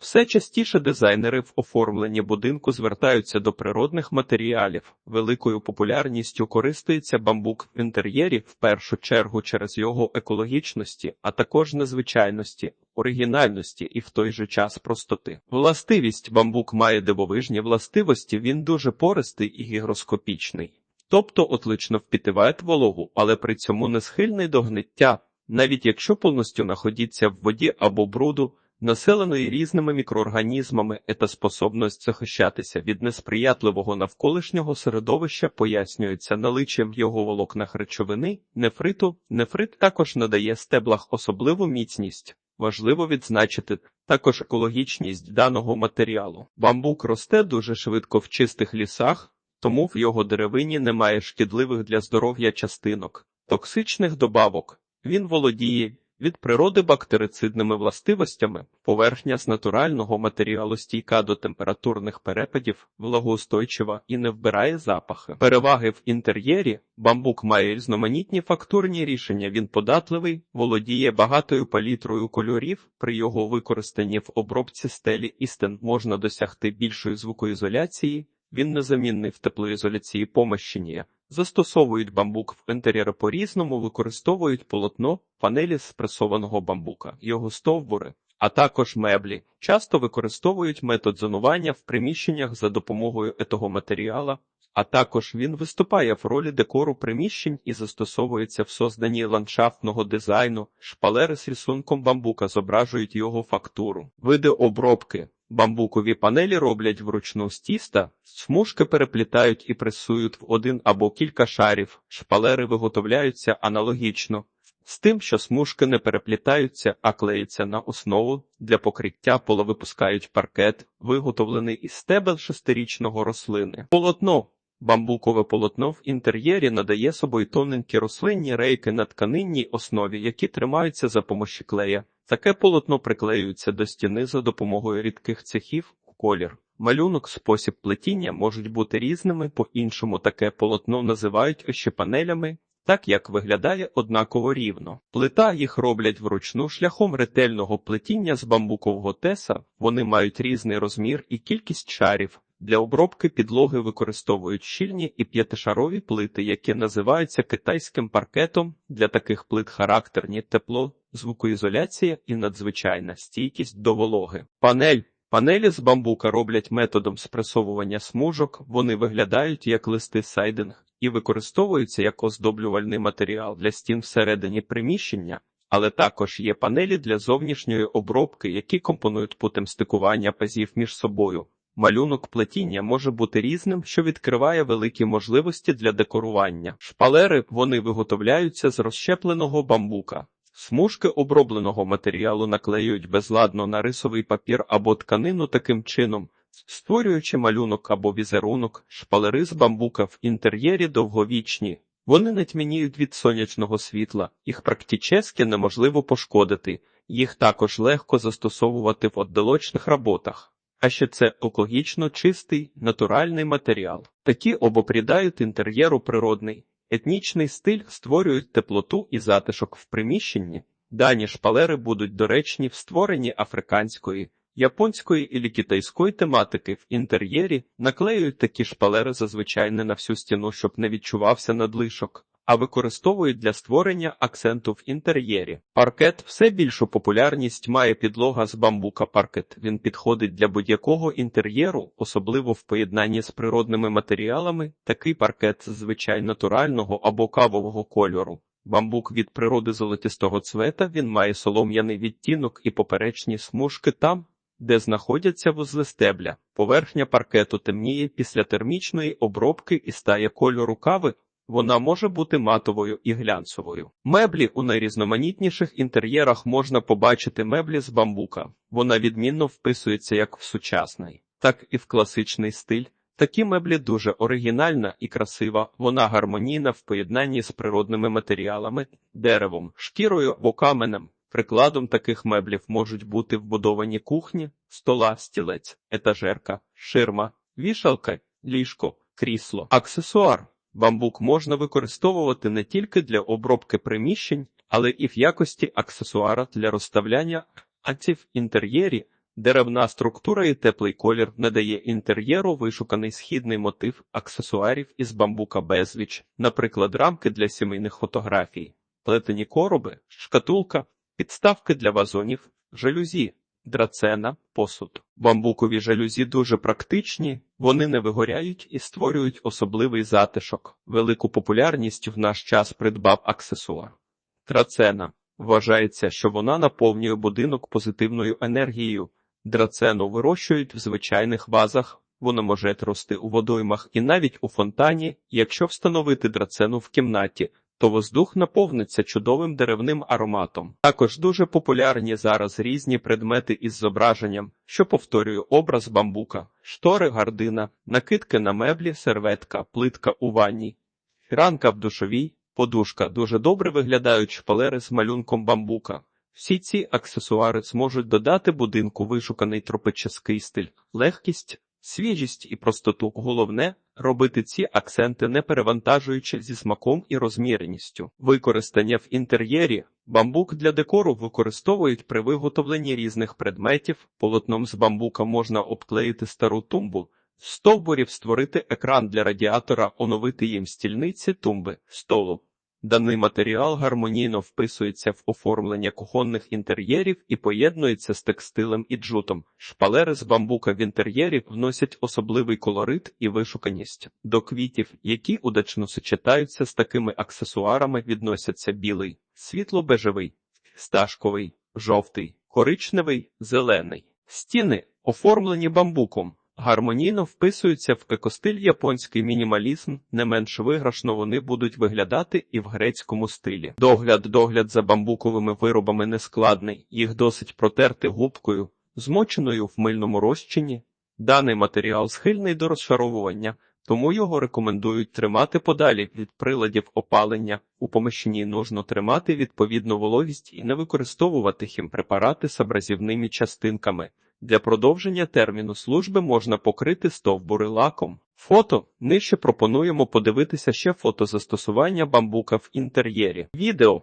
Все частіше дизайнери в оформленні будинку звертаються до природних матеріалів. Великою популярністю користується бамбук в інтер'єрі в першу чергу через його екологічності, а також незвичайності, оригінальності і в той же час простоти. Властивість бамбук має дивовижні властивості, він дуже пористий і гігроскопічний. Тобто отлично впітиває вологу, але при цьому не схильний до гниття, навіть якщо повністю знаходиться в воді або бруду, населеної різними мікроорганізмами, та способність захищатися від несприятливого навколишнього середовища пояснюється наличчям в його волокнах речовини, нефриту. Нефрит також надає стеблах особливу міцність. Важливо відзначити також екологічність даного матеріалу. Бамбук росте дуже швидко в чистих лісах, тому в його деревині немає шкідливих для здоров'я частинок, токсичних добавок. Він володіє від природи бактерицидними властивостями, поверхня з натурального матеріалу стійка до температурних перепадів, влагоустойчива і не вбирає запахи. Переваги в інтер'єрі бамбук має різноманітні фактурні рішення. Він податливий, володіє багатою палітрою кольорів. При його використанні в обробці стелі і стен можна досягти більшої звукоізоляції. Він незамінний в теплоізоляції помещення. Застосовують бамбук в інтер'єри по-різному, використовують полотно, панелі з пресованого бамбука, його стовбури, а також меблі. Часто використовують метод зонування в приміщеннях за допомогою етого матеріала, а також він виступає в ролі декору приміщень і застосовується в созданні ландшафтного дизайну. Шпалери з рисунком бамбука зображують його фактуру. Види обробки. Бамбукові панелі роблять вручну з тіста, смужки переплітають і пресують в один або кілька шарів, шпалери виготовляються аналогічно, з тим, що смужки не переплітаються, а клеються на основу, для покриття пола випускають паркет, виготовлений із стебел шестирічного рослини. Полотно Бамбукове полотно в інтер'єрі надає собою тоненькі рослинні рейки на тканинній основі, які тримаються за помощі клея. Таке полотно приклеюється до стіни за допомогою рідких цехів у колір. Малюнок, спосіб плетіння можуть бути різними, по-іншому таке полотно називають ощепанелями, так як виглядає однаково рівно. Плита їх роблять вручну шляхом ретельного плетіння з бамбукового теса, вони мають різний розмір і кількість шарів. Для обробки підлоги використовують щільні і п'ятишарові плити, які називаються китайським паркетом. Для таких плит характерні тепло, звукоізоляція і надзвичайна стійкість до вологи. Панель Панелі з бамбука роблять методом спресовування смужок, вони виглядають як листи сайдинг і використовуються як оздоблювальний матеріал для стін всередині приміщення, але також є панелі для зовнішньої обробки, які компонують путем стикування пазів між собою. Малюнок плетіння може бути різним, що відкриває великі можливості для декорування. Шпалери вони виготовляються з розщепленого бамбука. Смужки обробленого матеріалу наклеюють безладно на рисовий папір або тканину таким чином, створюючи малюнок або візерунок, шпалери з бамбука в інтер'єрі довговічні. Вони не тьмяніють від сонячного світла, їх практично неможливо пошкодити, їх також легко застосовувати в отдалочних роботах. А ще це екологічно чистий натуральний матеріал. Такі обопрідають інтер'єру природний, етнічний стиль створюють теплоту і затишок в приміщенні. Дані шпалери будуть доречні в створенні африканської, японської і китайської тематики в інтер'єрі, наклеюють такі шпалери зазвичай не на всю стіну, щоб не відчувався надлишок а використовують для створення акценту в інтер'єрі. Паркет все більшу популярність має підлога з бамбука паркет. Він підходить для будь-якого інтер'єру, особливо в поєднанні з природними матеріалами. Такий паркет зазвичай натурального або кавового кольору. Бамбук від природи золотистого цвета він має солом'яний відтінок і поперечні смужки там, де знаходяться вузли стебля. Поверхня паркету темніє після термічної обробки і стає кольору кави. Вона може бути матовою і глянцевою. Меблі у найрізноманітніших інтер'єрах можна побачити меблі з бамбука. Вона відмінно вписується як в сучасний, так і в класичний стиль. Такі меблі дуже оригінальна і красива, вона гармонійна в поєднанні з природними матеріалами, деревом, шкірою або каменем. Прикладом таких меблів можуть бути вбудовані кухні, стола, стілець, етажерка, ширма, вішалка, ліжко, крісло, аксесуар. Бамбук можна використовувати не тільки для обробки приміщень, але і в якості аксесуара для розставляння, а в інтер'єрі Деревна структура і теплий колір надає інтер'єру вишуканий східний мотив аксесуарів із бамбука безліч, наприклад, рамки для сімейних фотографій, плетені короби, шкатулка, підставки для вазонів, жалюзі, драцена, посуд. Бамбукові жалюзі дуже практичні, вони не вигоряють і створюють особливий затишок. Велику популярність в наш час придбав аксесуар. Драцена. Вважається, що вона наповнює будинок позитивною енергією. Драцену вирощують в звичайних вазах, воно може рости у водоймах і навіть у фонтані. Якщо встановити драцену в кімнаті, то воздух наповниться чудовим деревним ароматом. Також дуже популярні зараз різні предмети із зображенням, що повторює образ бамбука, штори, гардина, накидки на меблі, серветка, плитка у ванні, фіранка в душовій, подушка дуже добре виглядають шпалери з малюнком бамбука. Всі ці аксесуари зможуть додати будинку вишуканий тропический стиль, легкість, свіжість і простоту. Головне робити ці акценти не перевантажуючи зі смаком і розміреністю. Використання в інтер'єрі бамбук для декору використовують при виготовленні різних предметів. Полотном з бамбука можна обклеїти стару тумбу. Стовбурів створити екран для радіатора, оновити їм стільниці, тумби, столу. Даний матеріал гармонійно вписується в оформлення кухонних інтер'єрів і поєднується з текстилем і джутом. Шпалери з бамбука в інтер'єрі вносять особливий колорит і вишуканість. До квітів, які удачно сочетаються з такими аксесуарами, відносяться білий, світло-бежевий, сташковий, жовтий, коричневий, зелений. Стіни, оформлені бамбуком. Гармонійно вписуються в екостиль японський мінімалізм, не менш виграшно вони будуть виглядати і в грецькому стилі. Догляд догляд за бамбуковими виробами нескладний, їх досить протерти губкою, змоченою в мильному розчині. Даний матеріал схильний до розшаровування, тому його рекомендують тримати подалі від приладів опалення. У поміщенні нужно тримати відповідну вологість і не використовувати хімпрепарати з абразивними частинками. Для продовження терміну служби можна покрити стовбури лаком. Фото нижче пропонуємо подивитися ще фото застосування бамбука в інтер'єрі. Відео